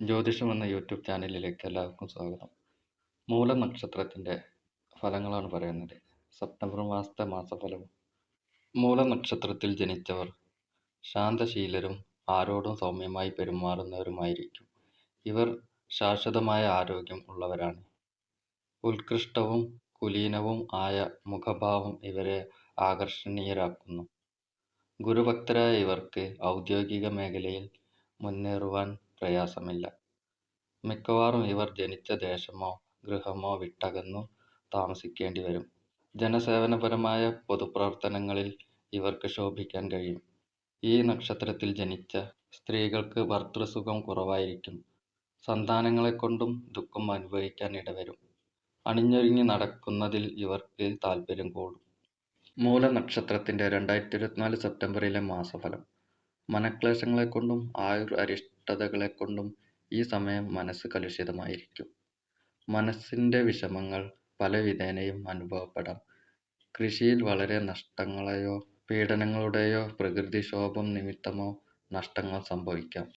ജ്യോതിഷം എന്ന യൂട്യൂബ് ചാനലിലേക്ക് എല്ലാവർക്കും സ്വാഗതം. മൂല നക്ഷത്രത്തിന്റെ ഫലങ്ങളാണ് പറയുന്നത്. സെപ്റ്റംബർ മാസത്തെ മാസഫലം. മൂല നക്ഷത്രത്തിൽ ജനിച്ചവർ ശാന്തശീലരും ആരോടും സൗമ്യമായി പെരുമാറുന്നവരുമായിരിക്കും. ഇവർ ശാശ്വതമായ ആരോഗ്യം ഉള്ളവരാണ്. ഉത്കൃഷ്ടവും കുലീനവും ആയ മുഖഭാവം ഇവരെ ആകർഷണീയരാക്കുന്നു. ഗുരുഭക്തരായ ഇവർക്ക് ഔദ്യോഗിക മേഖലയിൽ മുന്നേറുവാൻ പ്രയാസമില്ല. മിക്കവാറും ഇവർ ജനിച്ച ദേശമോ ഗൃഹമോ വിട്ടകന്നു താമസിക്കേണ്ടി വരും. ജനസേവനപരമായ പൊതുപ്രവർത്തനങ്ങളിൽ ഇവർക്ക് ശോഭിക്കാൻ കഴിയും. ഈ നക്ഷത്രത്തിൽ ജനിച്ച സ്ത്രീകൾക്ക് ഭർതൃസുഖം കുറവായിരിക്കും. സന്താനങ്ങളെക്കൊണ്ടും ദുഃഖം അനുഭവിക്കാൻ ഇടവരും. അണിഞ്ഞൊരുങ്ങി നടക്കുന്നതിൽ ഇവർക്ക് താല്പര്യം കൂടും. മൂല നക്ഷത്രത്തിന്റെ രണ്ടായിരത്തി ഇരുപത്തിനാല് സെപ്റ്റംബറിലെ മാസഫലം. മനക്ലേശങ്ങളെക്കൊണ്ടും ആയുർ അരിഷ്ടതകളെക്കൊണ്ടും ഈ സമയം മനസ്സ് കലുഷിതമായിരിക്കും. മനസ്സിന്റെ വിഷമങ്ങൾ പലവിധേനയും അനുഭവപ്പെടാം. കൃഷിയിൽ വളരെ നഷ്ടങ്ങളെയോ പീഡനങ്ങളുടെയോ പ്രകൃതിക്ഷോഭം നിമിത്തമോ നഷ്ടങ്ങൾ സംഭവിക്കാം.